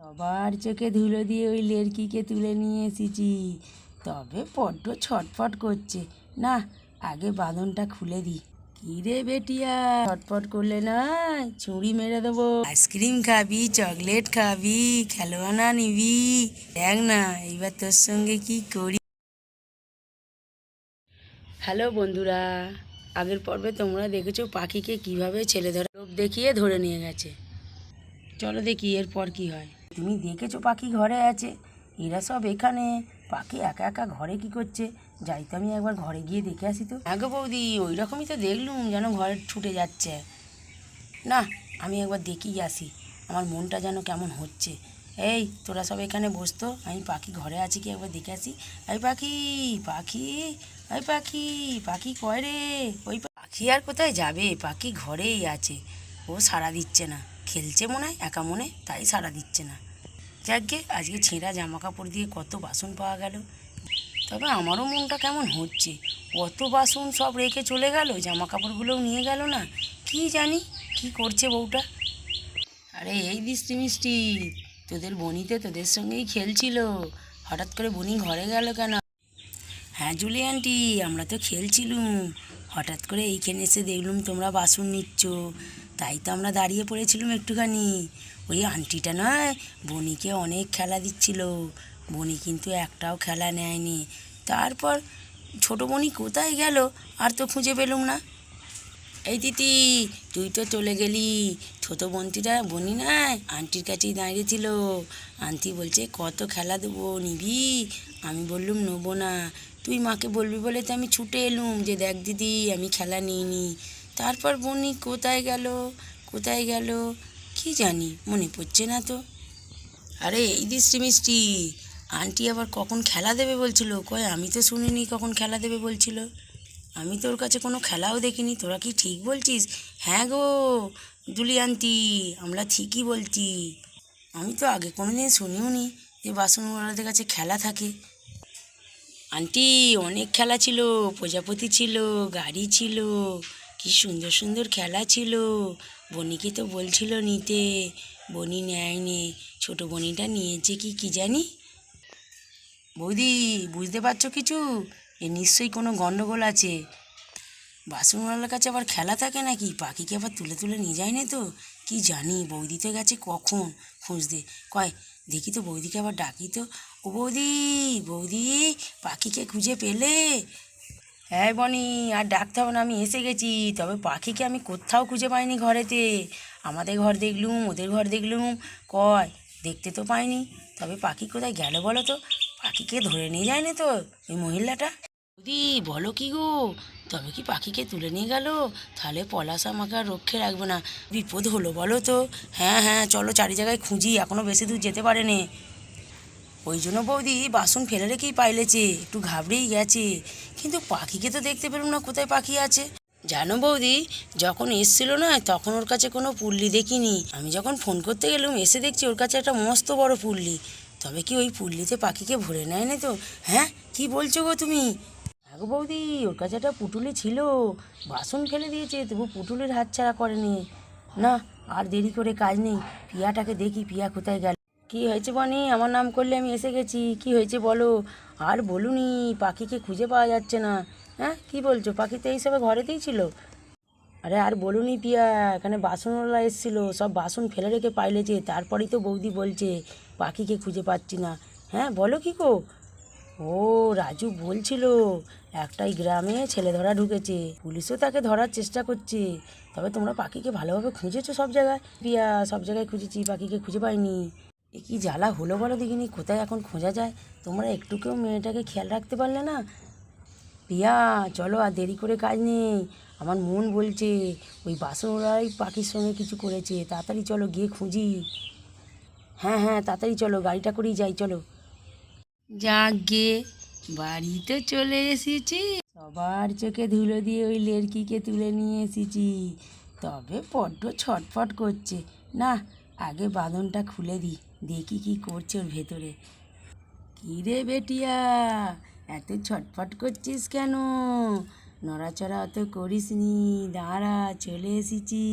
সবার চোখে ধুলো দিয়ে ওই লেরকিকে তুলে নিয়ে এসেছি। তবে বড্ড ছটফট করছে। না, আগে বাঁধনটা খুলে দিই কি রে বেটিয়া, ছটফট করলে না চুড়ি মেরে দেবো। আইসক্রিম খাবি, চকলেট খাবি খেলোয়ানা নিবি। দেখ না, এইবার তোর সঙ্গে কি করি। হ্যালো বন্ধুরা, আগের পর্বে তোমরা দেখেছ পাখিকে কীভাবে ছেলে ধরে লোক দেখিয়ে ধরে নিয়ে গেছে। চলো দেখি এরপর কি হয়। তুমি দেখেছ পাখি ঘরে আছে। এরা সব এখানে। পাখি একা একা ঘরে কি করছে? যাই তো আমি একবার ঘরে গিয়ে দেখে আসি তো। আগে বৌদি ওই রকমই তো দেখলুম যেন ঘরে ছুটে যাচ্ছে। না, আমি একবার দেখেই আসি। আমার মনটা যেন কেমন হচ্ছে। এই, তোরা সব এখানে বসতো আমি পাখি ঘরে আছি কি একবার দেখে আসি। এই পাখি পাখি ওই পাখি পাখি কয় রে? ওই পাখি আর কোথায় যাবে? পাখি ঘরেই আছে। ও সাড়া দিচ্ছে না। খেলছে মনে হয়, একা মনে তাই সাড়া দিচ্ছে না। যাকগে আজকে ছেঁড়া জামা কাপড় দিয়ে কত বাসন পাওয়া গেল। তবে আমারও মনটা কেমন হচ্ছে। অত বাসন সব রেখে চলে গেল জামা কাপড়গুলোও নিয়ে গেল না। কি জানি, কি করছে বউটা? আরে এই দৃষ্টি মিষ্টি, তোদের বনিতে তোদের সঙ্গেই খেলছিল। হঠাৎ করে বনি ঘরে গেল কেন? হ্যাঁ জুলি আন্টি, আমরা তো খেলছিলুম। হঠাৎ করে এইখানে এসে দেখলুম তোমরা বাসন নিচ্ছ। তাই তো আমরা দাঁড়িয়ে পড়েছিলাম একটুখানি। ওই আন্টিটা নয় বনিকে অনেক খেলা দিচ্ছিল। বনি কিন্তু একটাও খেলা নেয়নি। তারপর ছোটো বনি কোথায় গেল? আর তো খুঁজে পেলুম না। এই দিদি তুই তো চলে গেলি। ছোটো বোনটিটা বনি নাই আন্টির কাছেই দাঁড়িয়েছিল। আন্টি বলছে, কত খেলা দেবো নিবি? আমি বললুম, নেব না। তুই মাকে বলবি বলে তো আমি ছুটে এলুম যে, দেখ দিদি, আমি খেলা নিইনি। তারপর বনি কোথায় গেল? কোথায় গেল? কি জানি, মনে পড়ছে না তো। আরে, এই দৃষ্টি মিষ্টি, আন্টি আবার কখন খেলা দেবে বলছিল? কয় আমি তো শুনিনি কখন খেলা দেবে বলছিল। আমি তোর কাছে কোনো খেলাও দেখিনি, তোরা কি ঠিক বলছিস? হ্যাঁ গো, দুলি আন্টি, আমরা ঠিকই বলছি। আমি তো আগে কোনো দিন শুনিও নি যে বাসনওয়ালাদের কাছে খেলা থাকে। আন্টি, অনেক খেলা ছিল, প্রজাপতি ছিল, গাড়ি ছিল কি সুন্দর সুন্দর খেলা ছিল। বনিকে তো বলছিল নিতে। বনি নেয়নি ছোটো বনিটা নিয়েছে কি কি জানি? বৌদি, বুঝতে পারছ কিছু? এ নিশ্চয়ই কোনো গণ্ডগোল আছে। বাসনওয়ালার কাছে আবার খেলা থাকে নাকি? পাখিকে আবার তুলে তুলে নিয়ে যায় না তো। কি জানি, বৌদি তো গেছে কখন? খুঁজতে কয়, দেখি তো বৌদিকে আবার ডাকি তো। ও বৌদি বৌদি, পাখিকে খুঁজে পেলে? হ্যাঁ বনি, আর ডাকতে হবে না, আমি এসে গেছি। তবে পাখিকে আমি কোথাও খুঁজে পাইনি ঘরেতে। আমাদের ঘর দেখলুম, ওদের ঘর দেখলুম। কয়? দেখতে তো পাইনি। তবে পাখি কোথায় গেল বলো তো? পাখিকে ধরে নিয়ে যায় না তো, ওই মহিলাটা। দিদি বলো কি গো? তবে কি পাখিকে তুলে নিয়ে গেল? তাহলে পলাশ আমাকে আর রক্ষে রাখবে না। বিপদ হলো বলো তো? হ্যাঁ হ্যাঁ চলো চারি জায়গায় খুঁজি এখনও বেশি দূর যেতে পারেনি। ওই জন্য বৌদি বাসন ফেলে রেখেই পাইলেছে, একটু ঘাবড়েই গেছে। কিন্তু পাখিকে তো দেখতে পেলাম না কোথায় পাখি আছে। জানো বৌদি, যখন এসছিল না, তখন ওর কাছে কোনো পুল্লি দেখিনি। আমি যখন ফোন করতে গেলাম, এসে দেখছি ওর কাছে একটা মস্ত বড় পুল্লি। তবে কি ওই পুল্লিতে পাখিকে ভরে নেয় না তো? হ্যাঁ? কি বলছো গো তুমি? গো বৌদি, ওর কাছে একটা পুটুলি ছিল। বাসন ফেলে দিয়েছে, তবু পুটুলির হাতছাড়া করেনি। না, আর দেরি করে কাজ নেই। পিয়াটাকে দেখি, পিয়া কোথায় গেল। কি হয়েছে বনি? আমার নাম করলে আমি এসে গেছি। কি হয়েছে বলো? আর বলুনি, পাখিকে খুঁজে পাওয়া যাচ্ছে না। হ্যাঁ কি বলছো? পাখি তো এইসবে ঘরেতেই ছিল। আরে, আর বলুনি পিয়া, এখানে বাসনওয়ালা এসেছিল। সব বাসন ফেলে রেখে পাইলেছে তারপরেই তো বৌদি বলছে, পাখিকে খুঁজে পাচ্ছি না। হ্যাঁ বলো কি গো? ও, রাজু বলছিল, একটাই গ্রামে ছেলে ধরা ঢুকেছে। পুলিশও তাকে ধরার চেষ্টা করছে। তবে তোমরা পাখিকে ভালোভাবে খুঁজেছো সব জায়গায়? পিয়া, সব জায়গায় খুঁজেছি, পাখিকে খুঁজে পাইনি। এ কি জ্বালা হলো বলো দেখিনি? কোথায় এখন খোঁজা যায়? তোমরা একটু কেউ মেয়েটাকে খেয়াল রাখতে পারলে না? পিয়া চলো আর দেরি করে কাজ নেই। আমার মন বলছে, ওই বাসনওয়ালাই পাখির সঙ্গে কিছু করেছে, তাড়াতাড়ি চলো গিয়ে খুঁজি। হ্যাঁ হ্যাঁ তাড়াতাড়ি চলো, গাড়িটা করেই যাই, চলো। যা গে, বাড়িতে চলে এসেছি। সবার চোখে ধুলো দিয়ে ওই লেরকিকে তুলে নিয়ে এসেছি। তবে বড্ড ছটফট করছে। না, আগে বাঁধনটা খুলে দিই। দেখি কি করছে ওর ভেতরে। কী রে বেটিয়া, এত ছটফট করছিস কেন? নড়াচড়া অত করিস নি দাঁড়া, চলে এসেছি।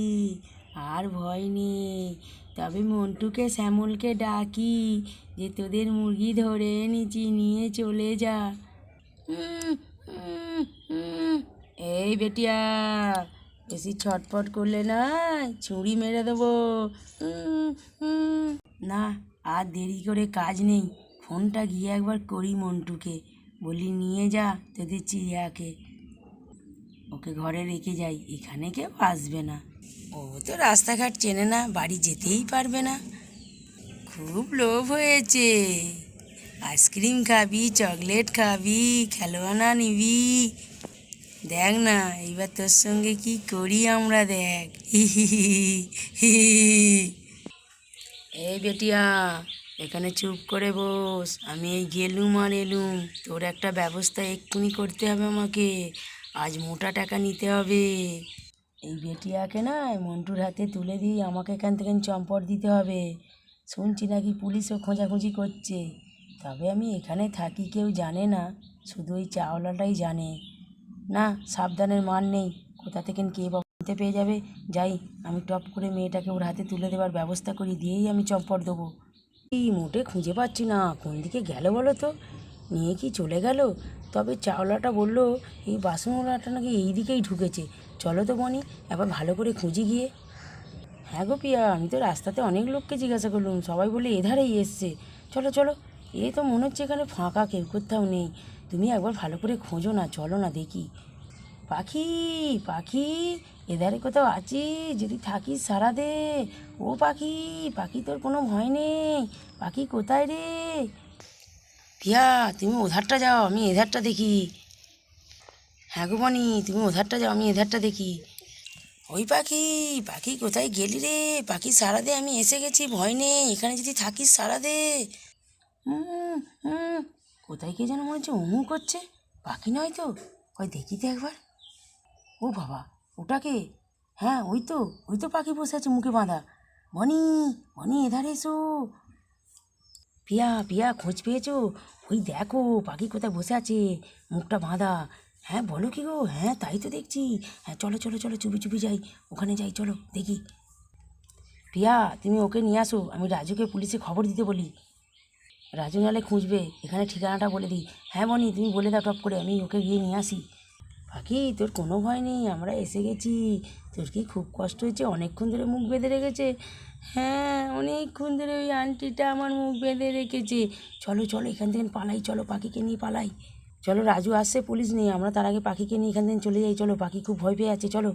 আর ভয় নেই। তবে মন্টুকে, শ্যামলকে ডাকি যে তোদের মুরগি ধরে নিচি নিয়ে চলে যা। এই বেটিয়া, বেশি ছটফট করলে না ছুরি মেরে দেবো। না, আর দেরি করে কাজ নেই। ফোনটা গিয়ে একবার করি মন্টুকে। বলি, নিয়ে যা তোদের চিড়িয়াকে। ওকে ঘরে রেখে যাই। এখানে কেউ আসবে না। ও তো রাস্তাঘাট চেনে না, বাড়ি যেতেই পারবে না। খুব লোভ হয়েছে। আইসক্রিম খাবি, চকলেট খাবি খেলোয়ানা নিবি। দেখ না, এইবার তোর সঙ্গে কি করি আমরা দেখ। হি হি হি হি। এই বেটিয়া, এখানে চুপ করে বস। আমি এই গেলুম আর এলুম। তোর একটা ব্যবস্থা এক্ষুনি করতে হবে আমাকে। আজ মোটা টাকা নিতে হবে। এই বেটিয়াকে না মন্টুর হাতে তুলে দিয়ে আমাকে এখান থেকে চম্পট দিতে হবে। শুনছি নাকি পুলিশও খোঁজাখুঁজি করছে। তবে আমি এখানে থাকি কেউ জানে না। শুধু ওই চাওলাটাই জানে। না, সাবধানের মান নেই। কোথা থেকে কে শুনতে পেয়ে যাবে। যাই, আমি টপ করে মেয়েটাকে ওর হাতে তুলে দেওয়ার ব্যবস্থা করি, দিয়েই আমি চম্পট দেবো। এই মোটে খুঁজে পাচ্ছি না, কোন দিকে গেল বলো তো? নিয়ে কি চলে গেল? তবে চাওলাটা বলল, এই বাসনওয়ালাটা নাকি এই দিকেই ঢুকেছে। চলো তো বনি, একবার ভালো করে খুঁজি গিয়ে। হ্যাঁ গো পিয়া, আমি তো রাস্তাতে অনেক লোককে জিজ্ঞাসা করলাম, সবাই বলে এধারেই এসছে। চলো চলো, এ তো মনে হচ্ছে এখানে ফাঁকা, কেউ কোথাও নেই। তুমি একবার ভালো করে খোঁজো না, চলো না দেখি। পাখি পাখি এধারে কোথাও আছি? যদি থাকিস সারা দে ও পাখি পাখি তোর কোনো ভয় নেই। পাখি কোথায় রে? পিয়া তুমি ওধারটা যাও, আমি এধারটা দেখি। হ্যাঁ গো বনি তুমি ওধারটা যাও, আমি এধারটা দেখি। ওই পাখি পাখি কোথায় গেলি রে? পাখি সারা দে আমি এসে গেছি, ভয় নেই। এখানে যদি থাকিস সারা দে কোথায় কে যেন মনে হচ্ছে উমু করছে। পাখি নয় তো? ওই দেখি তো একবার। ও বাবা ওটাকে? হ্যাঁ ওই তো ওই তো পাখি বসে আছে মুখে বাঁধা। বনি বনি এধারে এসো। পিয়া পিয়া, খোঁজ পেয়েছ? ওই দেখো, পাখি কোথায় বসে আছে, মুখটা বাঁধা। হ্যাঁ বলো কি গো? হ্যাঁ তাই তো দেখছি। হ্যাঁ চলো চলো চলো, চুপি চুপি যাই। ওখানে যাই, চলো, দেখি। পিয়া, তুমি ওকে নিয়ে আসো, আমি রাজুকে পুলিশে খবর দিতে বলি। রাজু নালে খুঁজবে, এখানে ঠিকানাটা বলে দিই। হ্যাঁ বনি তুমি বলে দাও টপ করে, আমি ওকে গিয়ে নিয়ে আসি। পাখি তোর কোনো ভয় নেই, আমরা এসে গেছি। তোর কি খুব কষ্ট হয়েছে? অনেকক্ষণ ধরে মুখ বেঁধে রেখেছে। হ্যাঁ অনেকক্ষণ ধরে ওই আন্টিটা আমার মুখ বেঁধে রেখেছে। চলো চলো, এখান থেকে পালাই, চলো, পাখিকে নিয়ে পালাই। চলো, রাজু আসছে, পুলিশ নেই, আমরা তার আগে পাখিকে নিয়ে এখান থেকে চলে যাই। চলো, পাখি খুব ভয় পেয়ে আছে, চলো।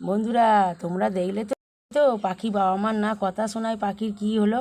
বন্ধুরা, তোমরা দেখলে তো তো পাখি বাবা মার না কথা শোনায়, পাখির কি হলো?